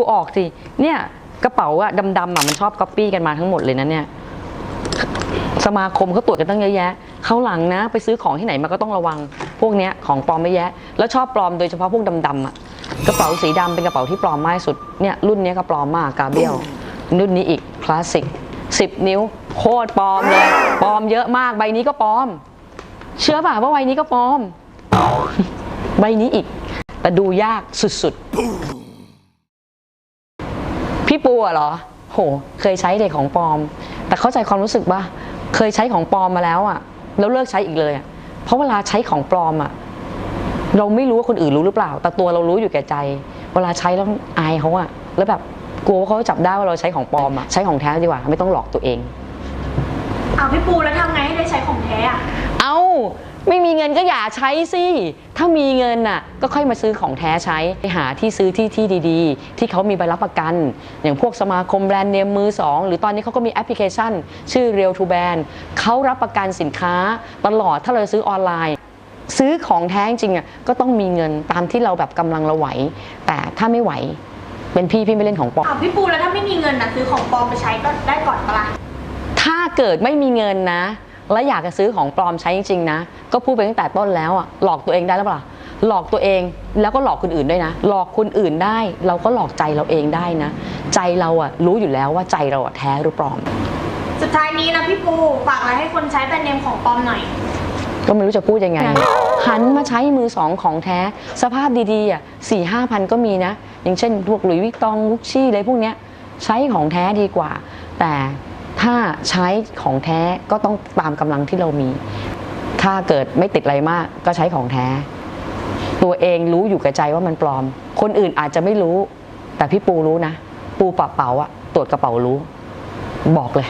ดูออกสิ เนี่ยกระเป๋าอะดำๆอะมันชอบก๊อปปี้กันมาทั้งหมดเลยนะเนี่ย สมาคมเขาตรวจกันตั้งเยอะแยะ เขาหลังนะ ไปซื้อของที่ไหนมาก็ต้องระวัง พวกเนี้ยของปลอมไม่แยะ แล้วชอบปลอมโดยเฉพาะพวกดำๆอะกระเป๋าสีดำเป็นกระเป๋าที่ปลอมมากสุด เนี่ยรุ่นเนี้ยก็ปลอมมากกาเบียลรุ่นนี้อีกคลาสสิกสิบนิ้วโคตรปลอมเลย ปลอมเยอะมาก ใบนี้ก็ปลอม เชื่อป่ะว่าใบนี้ก็ปลอม ใบนี้อีก แต่ดูยากสุดๆ พี่ปูอะเหรอ โห เคยใช้เด็กของปลอม แต่เข้าใจความรู้สึกป่ะเคยใช้ของปลอมมาแล้วอะแล้วเลิกใช้อีกเลยอะเพราะเวลาใช้ของปลอมอะเราไม่รู้ว่าคนอื่นรู้หรือเปล่า แต่ตัวเรารู้อยู่แก่ใจ เวลาใช้แล้วอายเขาอะแล้วแบบกลัวว่าเขาจะจับได้ว่าเราใช้ของปลอมอะใช้ของแท้ดีกว่า ไม่ต้องหลอกตัวเอง เอาพี่ปูแล้วทำไงให้ได้ใช้ของแท้อะเอา ไม่มีเงินก็อย่าใช้สิ ถ้ามีเงินน่ะก็ค่อยมาซื้อของแท้ใช้ ไปหาที่ซื้อที่ที่ดีๆ ที่เขามีใบรับประกัน อย่างพวกสมาคมแบรนด์เนมมือสองหรือตอนนี้เขาก็มีแอปพลิเคชัน ชื่อ Real to Brand เขารับประกันสินค้าตลอดถ้าเราซื้อออนไลน์ ซื้อของแท้จริงๆอะก็ต้องมีเงินตามที่เราแบบกำลังเราไหว แต่ถ้าไม่ไหวเป็นพี่พี่ไม่เล่นของปลอมเอาพี่ปูแล้วถ้าไม่มีเงินนะซื้อของปลอมไปใช้ก็ได้ก่อนปะล่ะถ้าเกิดไม่มีเงินนะ และอยากจะซื้อของปลอมใช้จริงๆนะ ก็พูดไปตั้งแต่ต้นแล้วอะหลอกตัวเองได้หรือเปล่าหลอกตัวเองแล้วก็หลอกคนอื่นด้วยนะ หลอกคนอื่นได้ เราก็หลอกใจเราเองได้นะ ใจเราอะรู้อยู่แล้วว่าใจเราอะแท้หรือปลอม สุดท้ายนี้นะพี่ปูฝากอะไรให้คนใช้แบรนด์เนมของปลอมหน่อย ก็ไม่รู้จะพูดยังไง หันมาใช้มือสองของแท้ สภาพดีๆอะสี่ห้าพันก็มีนะ อย่างเช่นพวกหลุยส์วิกตองลุกชี่อะไรพวกเนี้ยใช้ของแท้ดีกว่า แต่ ถ้าใช้ของแท้ก็ต้องตามกำลังที่เรามี ถ้าเกิดไม่ติดอะไรมากก็ใช้ของแท้ ตัวเองรู้อยู่กับใจว่ามันปลอม คนอื่นอาจจะไม่รู้ แต่พี่ปูรู้นะ ปูปะเป๋าอะตรวจกระเป๋ารู้ บอกเลย